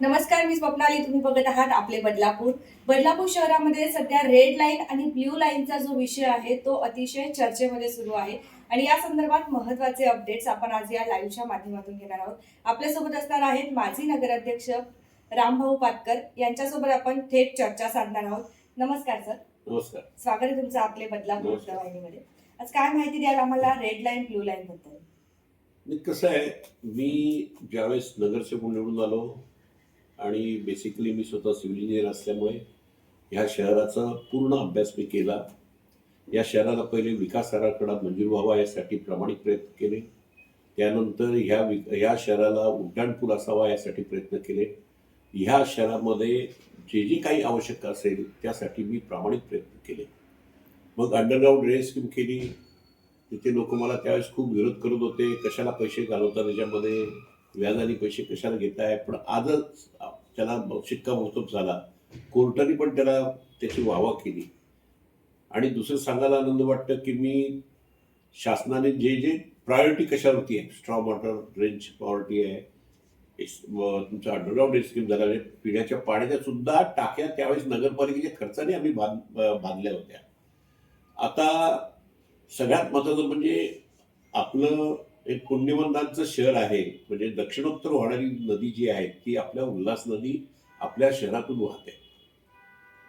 नमस्कार मी स्वप्नाली. तुम्ही बघत आहात आपले बदलापूर. बदलापूर शहरामध्ये सध्या रेड लाईन आणि ब्ल्यू लाईनचा जो विषय आहे तो अतिशय चर्चेमध्ये सुरू आहे. आणि या संदर्भात महत्त्वाचे अपडेट्स आपण आज या लाईव्हच्या माध्यमातून घेणार आहोत. आपल्यासोबत असणार आहेत माजी नगराध्यक्ष रामभाऊ पाटकर. यांच्यासोबत आपण थेट चर्चा साधणार आहोत. नमस्कार सर. नमस्कार. स्वागत आहे तुमचं आपले बदलापूर नमस्कार. वाहिनीमध्ये आज काय माहिती द्याल आम्हाला रेड लाईन ब्ल्यू लाईन बद्दल? कसं आहे मी ज्यावेळेस नगरसेवक निवडून आलो आणि बेसिकली मी स्वतः सिव्हिल इंजिनियर असल्यामुळे ह्या शहराचा पूर्ण अभ्यास मी केला. या शहराला पहिले विकास आराखडा मंजूर व्हावा यासाठी प्रामाणिक प्रयत्न केले. त्यानंतर ह्या वि ह्या शहराला उड्डाणपूल असावा यासाठी प्रयत्न केले. ह्या शहरामध्ये जे जे काही आवश्यक असेल त्यासाठी मी प्रामाणिक प्रयत्न केले. मग अंडरग्राऊंड ड्रेन स्कीम केली. तिथे लोक मला त्यावेळेस खूप विरोध करत होते. कशाला पैसे घालवता त्याच्यामध्ये व्याजाने पैसे कशाला घेताय? पण आजच त्याला शिक्कामोर्तब झाला. कोर्टाने पण त्याला त्याची वाहवा केली. आणि दुसरं सांगायला आनंद वाटतं की मी शासनाने जे जे प्रायोरिटी कशावरती आहे? स्ट्रॉ वॉटर रेंज प्रायोरिटी आहे. तुमचं तुमचा अंडरग्राऊंड स्कीम झाला म्हणजे पिण्याच्या पाण्याच्या सुद्धा टाक्या त्यावेळेस नगरपालिकेच्या खर्चाने आम्ही बांध बांधल्या होत्या. आता सगळ्यात महत्वाचं म्हणजे आपलं एक पुण्यवंतांचं शहर आहे म्हणजे दक्षिणोत्तर वाहणारी नदी जी आहे ती आपल्या उल्हास नदी आपल्या शहरातून वाहते.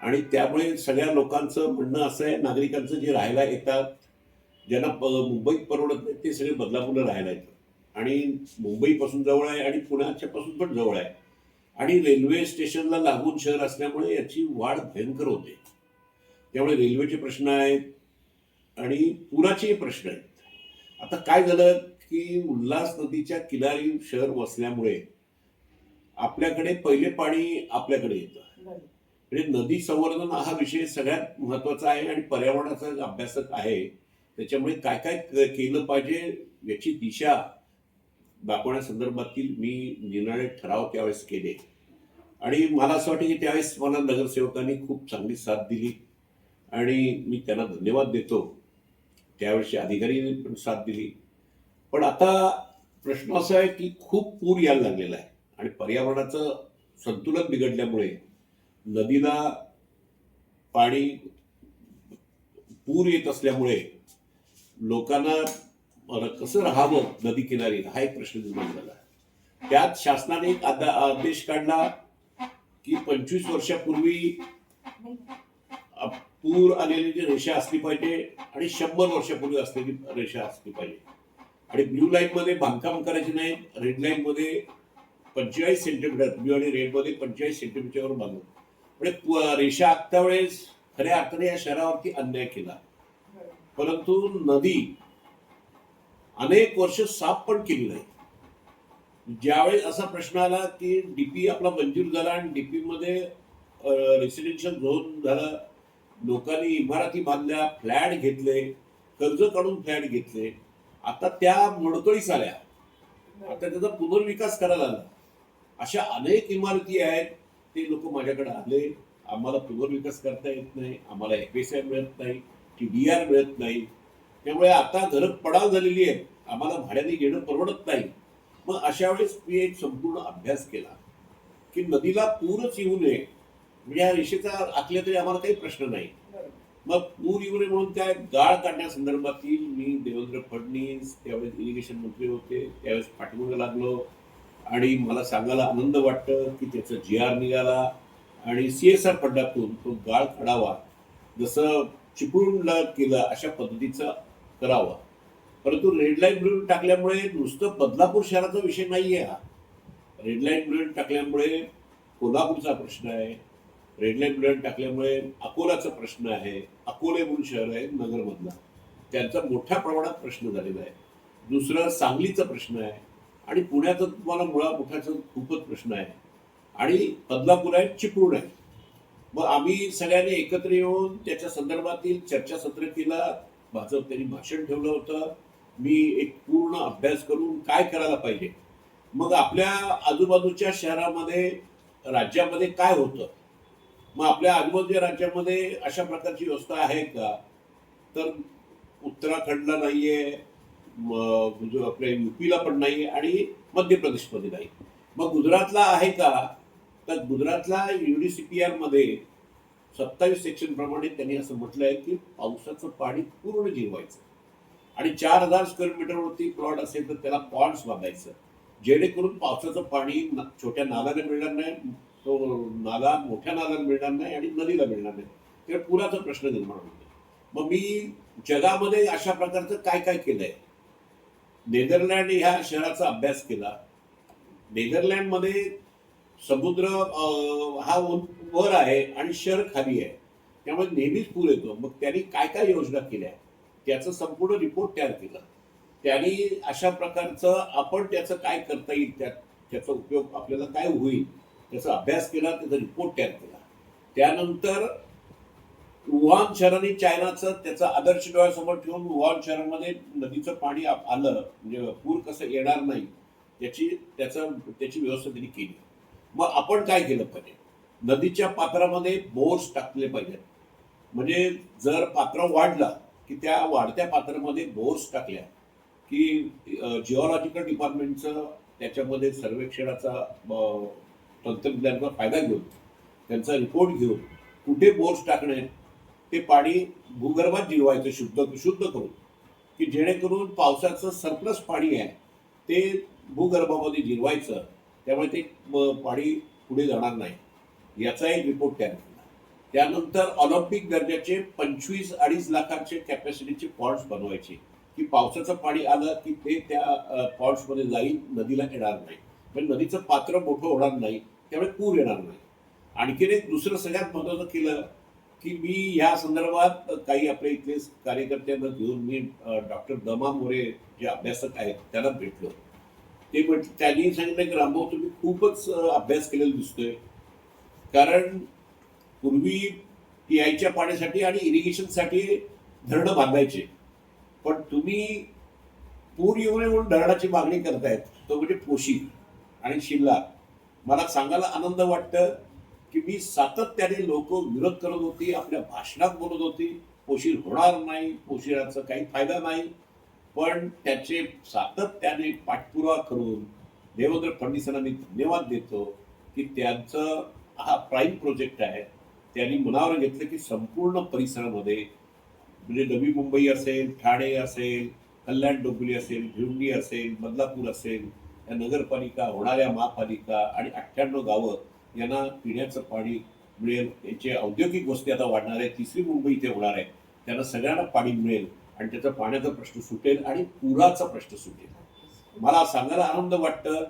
आणि त्यामुळे सगळ्या लोकांचं म्हणणं असं आहे नागरिकांचं जे राहायला येतात ज्यांना प- मुंबईत परवडत नाही ते सगळे बदलापूरला राहायला येतात. आणि मुंबईपासून जवळ आहे आणि पुण्याच्या पासून पण जवळ आहे. आणि रेल्वे स्टेशनला लागून शहर असल्यामुळे याची वाढ भयंकर होते. त्यामुळे रेल्वेचे प्रश्न आहेत आणि पुराचे प्रश्न आहेत. आता काय झालं? की उल्हास नदीच्या किनारी शहर वसल्यामुळे आपल्याकडे पहिले पाणी आपल्याकडे येतं. म्हणजे नदी संवर्धन हा विषय सगळ्यात महत्त्वाचा आहे आणि पर्यावरणाचा अभ्यासक आहे. त्याच्यामुळे काय काय केलं पाहिजे याची दिशा दाखवण्यासंदर्भातील मी निर्णय ठराव त्यावेळेस केले. आणि मला असं वाटतं की त्यावेळेस मला नगरसेवकांनी खूप चांगली साथ दिली. आणि मी त्यांना धन्यवाद देतो. त्यावेळेसचे अधिकाऱ्यांनी पण साथ दिली. पण आता प्रश्न असा आहे की खूप पूर यायला लागलेला आहे. आणि पर्यावरणाचं संतुलन बिघडल्यामुळे नदीला पाणी पूर येत असल्यामुळे लोकांना कसं राहावं नदी किनारी? हा एक प्रश्न निर्माण झाला. त्यात शासनाने एक आदा- आदेश काढला की पंचवीस वर्षापूर्वी पूर आलेली जी रेषा असली पाहिजे आणि शंभर वर्षापूर्वी असलेली रेषा असली पाहिजे. आणि ब्ल्यू लाईनमध्ये बांधकाम करायचे नाही रेड लाईन मध्ये पंचेचाळीस सेंटीमीटर ब्ल्यू आणि रेडमध्ये पंचेचाळीस सेंटीमीटरवर बांधू म्हणजे रेषा आत्ता वेळेस खऱ्या अर्थाने या शहरावरती अन्याय केला. परंतु नदी अनेक वर्ष साफ पण केली नाही. ज्यावेळेस असा प्रश्न आला की डीपी आपला मंजूर झाला आणि डीपी मध्ये रेसिडेन्शियल झोन झाला लोकांनी इमारती बांधल्या फ्लॅट घेतले कर्ज काढून फ्लॅट घेतले आता त्या मोडकळीस आल्या आता त्याचा पुनर्विकास करायला आला. अशा अनेक इमारती आहेत ते लोक माझ्याकडे आले. आम्हाला पुनर्विकास करता येत नाही आम्हाला एफ एस आय मिळत नाही टी डी आर मिळत नाही. त्यामुळे आता घरं पडाव झालेली आहेत. आम्हाला भाड्याने घेणं परवडत नाही. मग अशा वेळेस मी एक संपूर्ण अभ्यास केला की नदीला पूरच येऊ नये. म्हणजे या रेषेचा आखल्या तरी आम्हाला काही प्रश्न नाही. मग पूर येऊ नये म्हणून त्या गाळ काढण्यासंदर्भातील मी देवेंद्र फडणवीस त्यावेळेस इरिगेशन मंत्री होते त्यावेळेस पाठिंबा लागलो. आणि मला सांगायला आनंद वाटतं की त्याचा जी आर निघाला. आणि सी एस आर फंडातून तो गाळ काढावा. जसं चिपळूणला केलं अशा पद्धतीचा करावा. परंतु रेड लाईन टाकल्यामुळे नुसतं बदलापूर शहराचा विषय नाही आहे हा रेड लाईन टाकल्यामुळे कोल्हापूरचा प्रश्न आहे. रेड लाईन टाकल्यामुळे अकोलाचा प्रश्न आहे. अकोले म्हणून शहर आहे नगरमधला. त्यांचा मोठ्या प्रमाणात प्रश्न झालेला आहे. दुसरं सांगलीचा प्रश्न आहे आणि पुण्याचा तुम्हाला मुळा मोठ्याचा खूपच प्रश्न आहे. आणि बदलापूर आहे चिपळूण आहे. मग आम्ही सगळ्यांनी एकत्र येऊन त्याच्या संदर्भातील चर्चासत्र केला. भाजप त्यांनी भाषण ठेवलं होतं. मी एक पूर्ण अभ्यास करून काय करायला पाहिजे? मग आपल्या आजूबाजूच्या शहरामध्ये राज्यामध्ये काय होतं? मग आपल्या आजूबाजूच्या राज्यामध्ये अशा प्रकारची व्यवस्था आहे का? तर उत्तराखंडला नाहीये आहे आपल्या युपीला पण नाही आणि मध्य प्रदेशमध्ये नाही. मग गुजरातला आहे का? तर गुजरातला युडीसीपीआरमध्ये सत्तावीस सेक्शन प्रमाणे त्यांनी असं म्हटलं आहे की पावसाचं पाणी पूर्ण जिरवायचं. आणि चार हजार स्क्वेअर मीटरवरती प्लॉट असेल तर त्याला पॉन्ड्स बांधायचं. जेणेकरून पावसाचं पाणी छोट्या नाल्याला मिळणार नाही तो नाला मोठ्या नाल्याला मिळणार नाही आणि नदीला मिळणार नाही. तर पुराचा प्रश्न निर्माण होतो. मग मी जगामध्ये अशा प्रकारचं काय काय केलंय? नेदरलँड ह्या शहराचा अभ्यास केला. नेदरलँडमध्ये समुद्र हा वर आहे आणि शहर खाली आहे. त्यामुळे नेहमीच पूर येतो. मग त्यांनी काय काय योजना केल्या? त्याचं संपूर्ण रिपोर्ट तयार केला. त्यांनी अशा प्रकारचं आपण त्याचं काय करता येईल त्या त्याचा उपयोग आपल्याला काय होईल त्याचा अभ्यास केला त्याचा रिपोर्ट तयार केला. त्यानंतर वुहान शहराने चायनाचं त्याचा आदर्श डोळ्यासमोर ठेवून वुहान शहरामध्ये नदीचं पाणी आलं म्हणजे पूर कसं येणार नाही त्याची त्याचं त्याची व्यवस्था त्यांनी केली. मग आपण काय केलं पाहिजे? नदीच्या पात्रामध्ये बोर्स टाकले पाहिजेत. म्हणजे जर पात्र वाढला की त्या वाढत्या पात्रामध्ये बोर्स टाकल्या की जिओलॉजिकल डिपार्टमेंटचं त्याच्यामध्ये सर्वेक्षणाचा तंत्रज्ञानाचा फायदा घेऊन त्यांचा रिपोर्ट घेऊन कुठे बोर्स टाकणे ते पाणी भूगर्भात जिरवायचं शुद्ध शुद्ध करून की जेणेकरून पावसाचं सरप्लस पाणी आहे ते भूगर्भामध्ये जिरवायचं त्यामुळे ते पाणी पुढे जाणार नाही. याचा एक रिपोर्ट तयार केला. त्यानंतर ऑलिम्पिक दर्जाचे पंचवीस अडीच लाखाचे कॅपॅसिटीचे पॉट्स बनवायचे. की पावसाचं पाणी आलं की ते त्या पॉट्समध्ये जाईल नदीला येणार नाही. म्हणजे नदीचं पात्र मोठं होणार नाही त्यामुळे पूर येणार नाही. आणखीन एक दुसरं सगळ्यात महत्त्वाचं केलं की मी ह्या संदर्भात काही आपल्या इथले कार्यकर्त्यांना घेऊन मी डॉक्टर दमा मोरे जे अभ्यासक आहेत त्यांना भेटलो. ते म्हट त्यांनी सांगितलं की रामभाऊ तुम्ही खूपच अभ्यास केलेला दिसतोय. कारण पूर्वी पियायच्या पाण्यासाठी आणि इरिगेशनसाठी धरणं बांधायचे. पण तुम्ही पूर येऊ नये म्हणून धरणाची मागणी करतायत तो म्हणजे पोशी आणि शिल्लार मला सांगायला आनंद वाटतं की मी सातत्याने लोक विरोध करत होती आपल्या भाषणात बोलत होती. पोशीर होणार नाही पोशिराचा काही फायदा नाही. पण त्याचे सातत्याने पाठपुरावा करून देवेंद्र फडणवीसांना मी धन्यवाद देतो की त्यांचं हा प्राईम प्रोजेक्ट आहे. त्यांनी मनावर घेतलं की संपूर्ण परिसरामध्ये म्हणजे नवी मुंबई असेल ठाणे असेल कल्याण डोंबिवली असेल भिवंडी असेल बदलापूर असेल या नगरपालिका होणाऱ्या महापालिका आणि अठ्ठ्याण्णव गावं यांना पिण्याचं पाणी मिळेल. यांची औद्योगिक वस्ती आता वाढणार आहे. तिसरी मुंबई इथे होणार आहे. त्यांना सगळ्यांना पाणी मिळेल आणि त्याचा पाण्याचा प्रश्न सुटेल आणि पुराचा प्रश्न सुटेल. मला सांगायला आनंद वाटतं.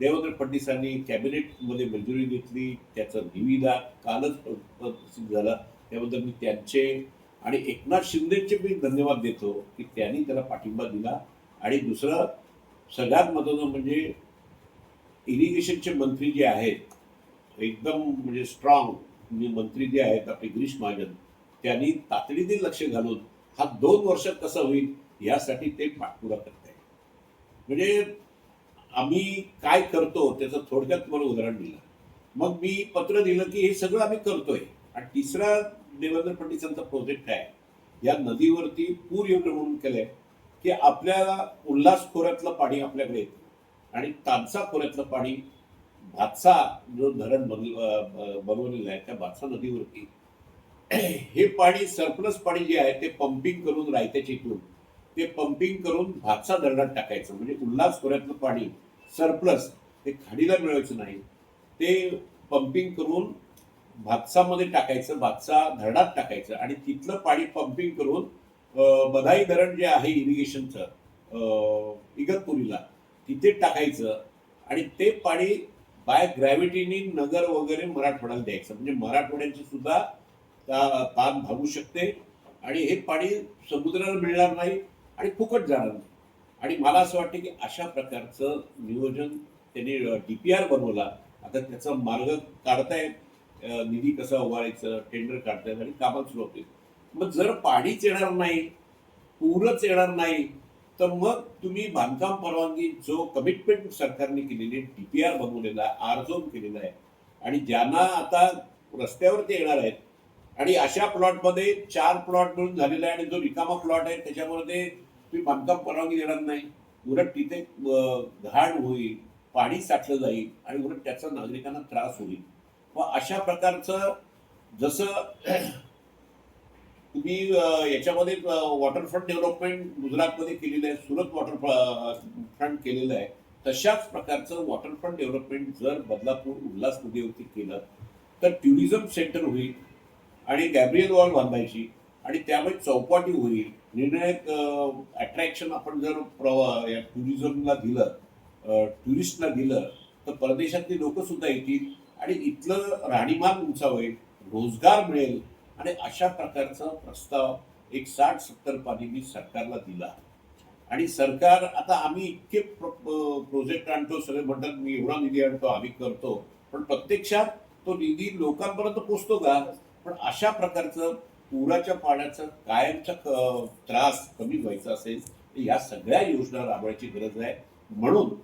देवेंद्र फडणवीसांनी कॅबिनेटमध्ये मंजुरी घेतली. त्याचं निविदा कालच प्रसिद्ध झाला. त्याबद्दल मी त्यांचे आणि एकनाथ शिंदेचे मी धन्यवाद देतो की त्यांनी त्याला पाठिंबा दिला. आणि दुसरं सगळ्यात महत्त्वाचं म्हणजे इरिगेशनचे मंत्री जे आहेत एकदम म्हणजे स्ट्रॉंग म्हणजे मंत्री जे आहेत आपले गिरीश महाजन त्यांनी तातडीने लक्ष घालून हा दोन वर्षात कसा होईल यासाठी ते पाठपुरा करत आहे म्हणजे आम्ही काय करतो त्याचं थोडक्यात तुम्हाला उदाहरण दिलं. मग मी पत्र दिलं की हे सगळं आम्ही करतोय. आणि तिसरा देवेंद्र फडणवीसांचा प्रोजेक्ट आहे या नदीवरती पूर येऊन म्हणून केलंय की आपल्याला उल्हास खोऱ्यातलं पाणी आपल्याकडे येतं. आणि तानसा खोऱ्यातलं पाणी भातसा जो धरण बनल- बनवलेलं आहे त्या भातसा नदीवरती. हे पाणी सरप्लस पाणी जे आहे ते पंपिंग करून रायत्याची इथून ते पंपिंग करून भातसा धरणात टाकायचं. म्हणजे उल्हास खोऱ्यातलं पाणी सरप्लस ते खाडीला मिळवायचं नाही. ते पंपिंग करून भातसामध्ये टाकायचं भातसा धरणात टाकायचं आणि तिथलं पाणी पंपिंग करून बधाई धरण जे आहे इरिगेशनचं इगतपुरीला तिथे टाकायचं आणि ते पाणी बाय ग्रॅव्हिटीनी नगर वगैरे मराठवाड्याला द्यायचं. म्हणजे मराठवाड्याची सुद्धा ताण भागू शकते आणि हे पाणी समुद्राला मिळणार नाही आणि फुकट जाणार नाही. आणि मला असं वाटतं की अशा प्रकारचं नियोजन त्यांनी आर बनवला. आता त्याचा मार्ग काढतायत. येईल निधी कसा उभारायचं टेंडर काढतायत आणि कामात सुरू होतील. मग जर पाणीच येणार नाही पूरच येणार नाही तर मग तुम्ही बांधकाम परवानगी जो कमिटमेंट सरकारने केलेली डीपीआर बनवलेला आहे आरझोन केलेला आहे आणि ज्यांना आता रस्त्यावरती येणार आहेत आणि अशा प्लॉटमध्ये चार प्लॉट मिळून झालेला आहे आणि जो रिकामा प्लॉट आहे त्याच्यामध्ये तुम्ही बांधकाम परवानगी देणार नाही. उलट तिथे घाण होईल पाणी साठलं जाईल आणि उलट त्याचा नागरिकांना त्रास होईल. व अशा प्रकारचं जसं तुम्ही याच्यामध्ये वॉटरफ्रंट डेव्हलपमेंट गुजरातमध्ये केलेलं आहे सुरत वॉटर फ्रंट केलेलं आहे तशाच प्रकारचं वॉटरफ्रंट डेव्हलपमेंट जर बदलापूर उल्हास नदीवरती केलं तर टुरिझम सेंटर होईल आणि गॅब्रियल वॉल बांधायची आणि त्यामुळे चौपाटी होईल. निर्णायक अट्रॅक्शन आपण जर प्रवा या टुरिझमला दिलं टुरिस्टला दिलं तर परदेशातली लोक सुद्धा येतील. आणि इथलं राहणीमान उंचावेल रोजगार मिळेल आणि अशा प्रकारचा प्रस्ताव एक साठ सत्तर पाणी मी सरकारला दिला. आणि सरकार आता आम्ही इतके प्रोजेक्ट आणतो सगळे म्हणतात मी एवढा निधी आणतो आम्ही करतो. पण प्रत्यक्षात तो निधी लोकांपर्यंत पोचतो का? पण अशा प्रकारचं पुराच्या पाण्याचा कायमचा त्रास कमी व्हायचा असेल तर या सगळ्या योजना राबवायची गरज आहे. म्हणून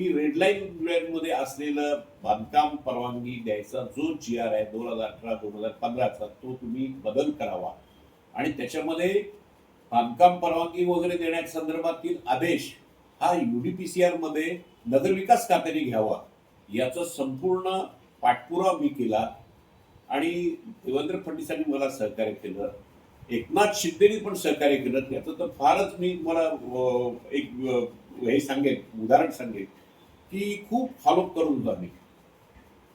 की रेड लाईन मध्ये असलेलं बांधकाम परवानगी द्यायचा जो जी आर आहे दोन हजार अठरा दोन हजार पंधराचा तो तुम्ही बदल करावा. आणि त्याच्यामध्ये बांधकाम परवानगी वगैरे देण्याच्या संदर्भातील आदेश हा युडीपीसीआरमध्ये नगरविकास खात्याने घ्यावा. याचा संपूर्ण पाठपुरावा मी केला. आणि देवेंद्र फडणवीसांनी मला सहकार्य केलं. एकनाथ शिंदेनी पण सहकार्य केलं. याचं तर फारच मी मला एक हे सांगेन उदाहरण सांगेन. ती खूप फॉलोअप करून होतो आम्ही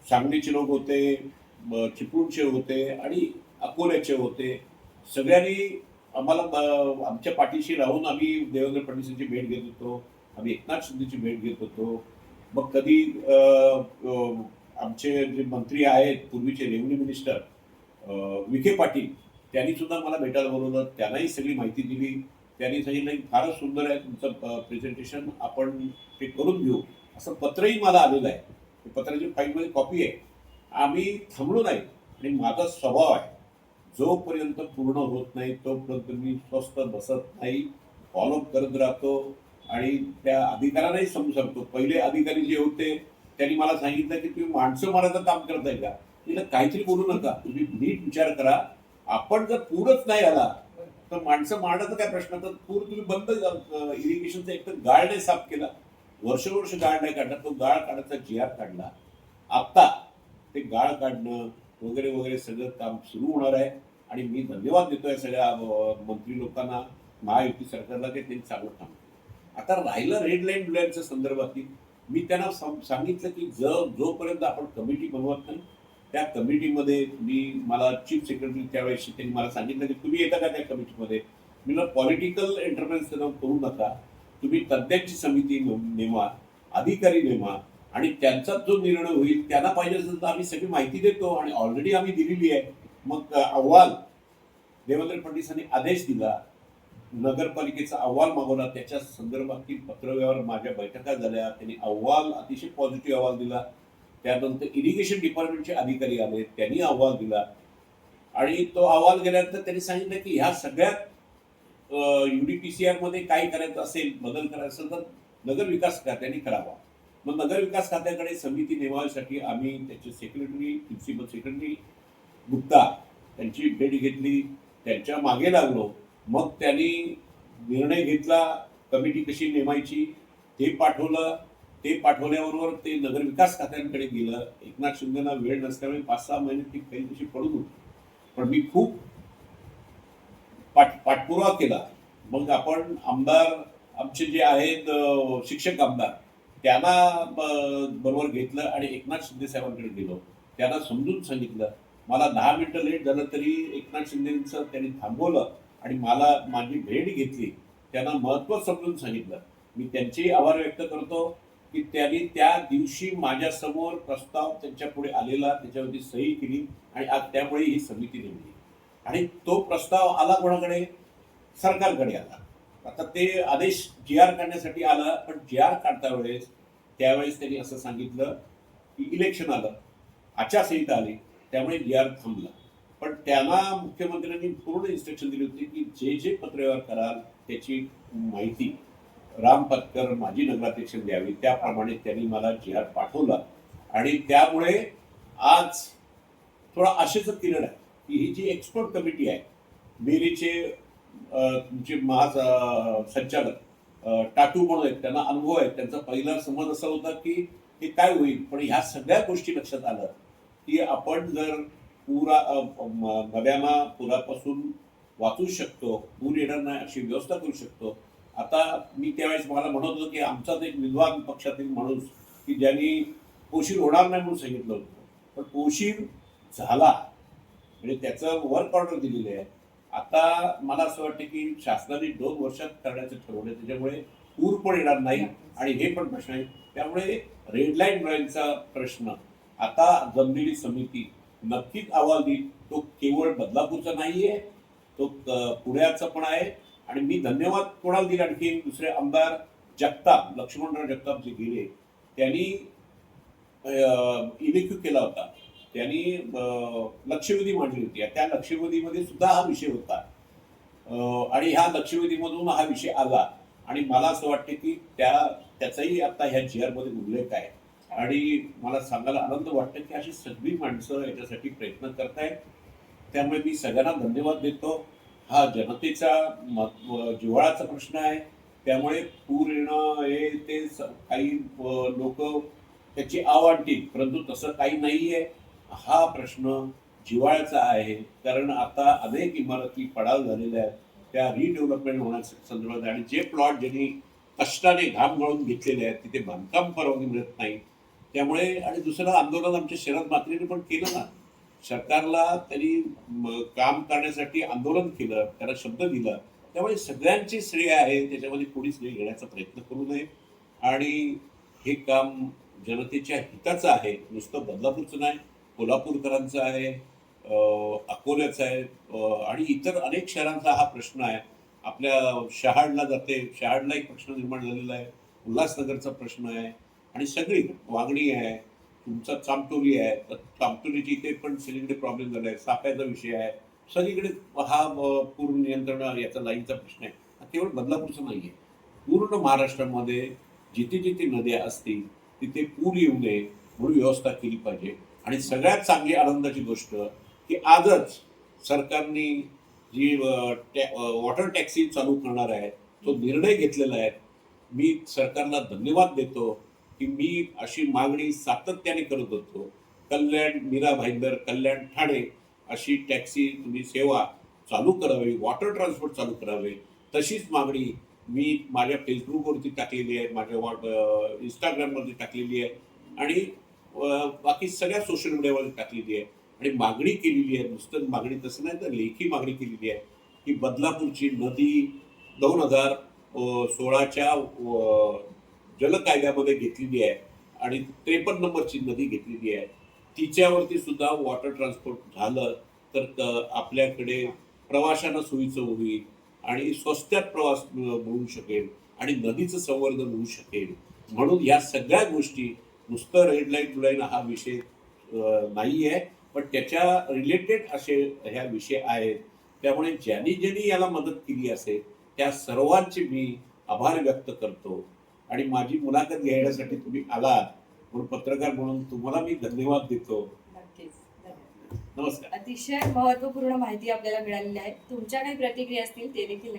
सांगलीचे लोक होते चिपळूणचे होते आणि अकोल्याचे होते. सगळ्यांनी आम्हाला आमच्या पाठीशी राहून आम्ही देवेंद्र फडणवीसांची भेट घेत होतो. आम्ही एकनाथ शिंदेची भेट घेत होतो. मग कधी आमचे जे मंत्री आहेत पूर्वीचे रेव्हन्यू मिनिस्टर विखे पाटील त्यांनी सुद्धा मला भेटायला बोलवलं. त्यांनाही सगळी माहिती दिली. त्यांनी सांगितलं फारच सुंदर आहे तुमचं प्रेझेंटेशन आपण ते करून घेऊ. असं पत्रही मला आलेलं आहे. ते पत्राची फाईलमध्ये कॉपी आहे. आम्ही थांबलो नाही. आणि माझा स्वभाव आहे. जोपर्यंत पूर्ण होत नाही तोपर्यंत मी स्वस्त बसत नाही फॉलोअप करत राहतो आणि त्या अधिकाऱ्यांनाही समजू शकतो. पहिले अधिकारी जे होते त्यांनी मला सांगितलं की तुम्ही माणसं मारायचं काम करताय का? तिला काहीतरी बोलू नका. तुम्ही नीट विचार करा. आपण जर पूरच नाही आला तर माणसं मारण्याचा काय प्रश्न? तर पूर तुम्ही बंद इरिगेशनचा एक तर गाळ नाही साफ केला. वर्ष वर्ष गाळ नाही काढला तो गाळ काढायचा जी आर काढला आता ते गाळ काढणं वगैरे वगैरे सगळं काम सुरू होणार आहे. आणि मी धन्यवाद देतोय सगळ्या मंत्री लोकांना महायुती सरकारला ते त्यांनी चांगलं काम आता राहिलं रेड लाईन ब्लॅकच्या संदर्भातील. मी त्यांना सांगितलं की ज जोपर्यंत आपण कमिटी बनवत नाही त्या कमिटीमध्ये मी मला चीफ सेक्रेटरी त्यावेळेस त्यांनी मला सांगितलं की तुम्ही येता का त्या कमिटीमध्ये मी पॉलिटिकल एंटरप्रेन्स करू नका. तुम्ही तज्ज्ञांची समिती नेमा अधिकारी नेमा आणि त्यांचा जो निर्णय होईल त्यांना पाहिजे असेल तर आम्ही सगळी माहिती देतो आणि ऑलरेडी आम्ही दिलेली आहे. मग अहवाल देवेंद्र फडणवीसांनी आदेश दिला. नगरपालिकेचा अहवाल मागवला. त्याच्या संदर्भातील पत्रव्यवहार माझ्या बैठका झाल्या. त्यांनी अहवाल अतिशय पॉझिटिव्ह अहवाल दिला. त्यानंतर इरिगेशन डिपार्टमेंटचे अधिकारी आले. त्यांनी अहवाल दिला. आणि तो अहवाल गेल्यानंतर त्यांनी सांगितलं की ह्या सगळ्यात युडीपीसीआरमध्ये काय करायचं असेल बदल करायचा असेल तर नगर विकास खात्याने करावा. मग नगर विकास खात्याकडे समिती नेमण्यासाठी आम्ही त्याचे सेक्रेटरी प्रिन्सिपल सेक्रेटरी गुप्ता त्यांची भेट घेतली. त्यांच्या मागे लागलो. मग त्यांनी निर्णय घेतला कमिटी कशी नेमायची ते पाठवलं. ते पाठवल्याबरोबर ते नगर विकास खात्यांकडे गेलं. एकनाथ शिंदेना वेळ नसल्यामुळे पाच सहा महिने ती काही तशी पडून होती. पण मी खूप पाठ पाठपुरावा केला. मग आपण आमदार आमचे जे आहेत शिक्षक आमदार त्यांना बरोबर घेतलं आणि एकनाथ शिंदे साहेबांकडे गेलो. त्यांना समजून सांगितलं. मला दहा मिनटं लेट झालं तरी एकनाथ शिंदेचं त्यांनी थांबवलं आणि मला माझी भेट घेतली. त्यांना महत्त्व समजून सांगितलं. मी त्यांचेही आभार व्यक्त करतो की त्यांनी त्या दिवशी माझ्यासमोर प्रस्ताव त्यांच्या पुढे आलेला त्याच्यावरती सही केली आणि आज त्यामुळे ही समिती नेमली. आणि तो प्रस्ताव आला कोणाकडे? सरकारकडे आला. आता ते आदेश जी आर काढण्यासाठी आला पण जी आर काढता वेळेस त्यावेळेस त्यांनी असं सांगितलं की इलेक्शन आलं आचारसंहिता आली त्यामुळे जी आर थांबला. पण त्यांना मुख्यमंत्र्यांनी पूर्ण इन्स्ट्रक्शन दिली होती की जे जे पत्रव्यवहार कराल त्याची माहिती राम पत्कर माजी नगराध्यक्ष द्यावी त्याप्रमाणे त्यांनी मला जी आर पाठवला. आणि त्यामुळे आज थोडा आशेचं किरण आहे. की ही जी एक्सपर्ट कमिटी आहे मेरीचे तुमचे महा संचालक टाटू म्हणून आहेत त्यांना अनुभव आहे त्यांचा पहिला समज असा होता की हे काय होईल? पण ह्या सगळ्या गोष्टी लक्षात आलं की आपण जर पुरा अ, नद्यांना पुरापासून वाचू शकतो पूर येणार नाही अशी व्यवस्था करू शकतो. आता मी त्यावेळेस मला म्हणत होतो की आमचाच एक विद्वान पक्षातील माणूस की ज्यांनी पोशीर होणार नाही म्हणून सांगितलं होतं. पण पोशीर झाला. म्हणजे त्याचं वर्क ऑर्डर दिलेली आहे. आता मला असं वाटतं की शासनाने दोन वर्षात करण्याचं ठरवलं त्याच्यामुळे पूर पण येणार नाही आणि हे पण प्रश्न आहे. त्यामुळे रेड लाईन ड्रॉईंगचा प्रश्न आता जमलेली समिती नक्कीच अहवाल देईल. तो केवळ बदलापूरचा नाहीये तो क- पुण्याचा पण आहे. आणि मी धन्यवाद कोणाला दिला आणखी? दुसरे आमदार जगताप लक्ष्मणराव जगताप जे गेले त्यांनी इलेक्यू केला होता. त्यांनी लक्षवेधी मांडली होती. त्या लक्षवेधीमध्ये सुद्धा हा विषय होता. आणि ह्या लक्षवेधीमधून हा विषय आला. आणि मला असं वाटते की त्या त्याचाही आता ह्या जी मध्ये उल्लेख आहे. आणि मला सांगायला आनंद वाटतं की अशी सगळी माणसं याच्यासाठी प्रयत्न करतायत. त्यामुळे मी सगळ्यांना धन्यवाद देतो. हा जनतेचा म- जिव्हाळाचा प्रश्न आहे. त्यामुळे पूर येणं हे ते काही लोक त्याची आव आणतील. परंतु तसं काही नाही आहे हा प्रश्न जिव्हाळ्याचा आहे कारण आता अनेक इमारती पडाव झालेल्या आहेत. त्या रिडेव्हलपमेंट होण्याच्या संदर्भात आणि जे प्लॉट ज्यांनी कष्टाने घाम गळून घेतलेले आहेत तिथे बांधकाम परवानगी मिळत नाही. त्यामुळे आणि दुसरं आंदोलन आमच्या शरद मात्रेने पण केलं ना. सरकारला त्यांनी काम करण्यासाठी आंदोलन केलं त्याला शब्द दिला. त्यामुळे सगळ्यांचे श्रेय आहे त्याच्यामध्ये कोणी श्रेय घेण्याचा प्रयत्न करू नये. आणि हे काम जनतेच्या हिताचं आहे नुसतं बदलापूरचं नाही. कोल्हापूरकरांचा आहे अकोल्याचा आहे आणि इतर अनेक शहरांचा हा प्रश्न आहे. आपल्या शहाडला जाते शहाडला एक प्रश्न निर्माण झालेला आहे. उल्हासनगरचा प्रश्न आहे. आणि सगळी वागणी आहे. तुमचा चामटोली आहे. तर चामटोलीची इथे पण सगळीकडे प्रॉब्लेम झाला आहे साप्याचा विषय आहे. सगळीकडे हा पूर नियंत्रण याचा लाईनचा प्रश्न आहे. हा केवळ बदलापूरचा नाही आहे पूर्ण महाराष्ट्रामध्ये जिथे जिथे नद्या असतील तिथे पूर येऊ नये म्हणून व्यवस्था केली पाहिजे. आणि सगळ्यात चांगली आनंदाची गोष्ट की आजच सरकारने जी टॅ- वॉटर टॅक्सी चालू करणार आहे तो निर्णय घेतलेला आहे. मी सरकारला धन्यवाद देतो की मी अशी मागणी सातत्याने करत होतो. कल्याण मीरा भाईंदर कल्याण ठाणे अशी टॅक्सी तुम्ही सेवा चालू करावी वॉटर ट्रान्सपोर्ट चालू करावे तशीच मागणी मी माझ्या फेसबुकवरती टाकलेली आहे माझ्या वॉट इंस्टाग्रामवरती टाकलेली आहे. आणि बाकी सगळ्या सोशल मीडियावर टाकलेली आहे. आणि मागणी केलेली आहे. नुसतं मागणी तसं नाही तर लेखी मागणी केलेली आहे की बदलापूरची नदी दोन हजार सोळाच्या जल कायद्यामध्ये घेतलेली आहे आणि त्रेपन्न नंबरची नदी घेतलेली आहे. तिच्यावरती सुद्धा वॉटर ट्रान्सपोर्ट झालं तर आपल्याकडे प्रवाशांना सोयीचं होईल आणि स्वस्त्यात प्रवास मिळू शकेल आणि नदीचं संवर्धन होऊ शकेल. म्हणून या सगळ्या गोष्टी नुसतं रेड लाईन ब्लू लाईन हा विषय नाही आहे पण त्याच्या रिलेटेड असे ह्या विषय आहेत. त्यामुळे ज्यांनी ज्यांनी याला मदत केली असेल त्या सर्वांचे मी आभार व्यक्त करतो. आणि माझी मुलाखत घेण्यासाठी तुम्ही आलात म्हणून पत्रकार म्हणून तुम्हाला मी धन्यवाद देतो. नमस्कार. अतिशय महत्त्वपूर्ण माहिती आपल्याला मिळालेली आहे. तुमच्या काही प्रतिक्रिया असतील ते देखील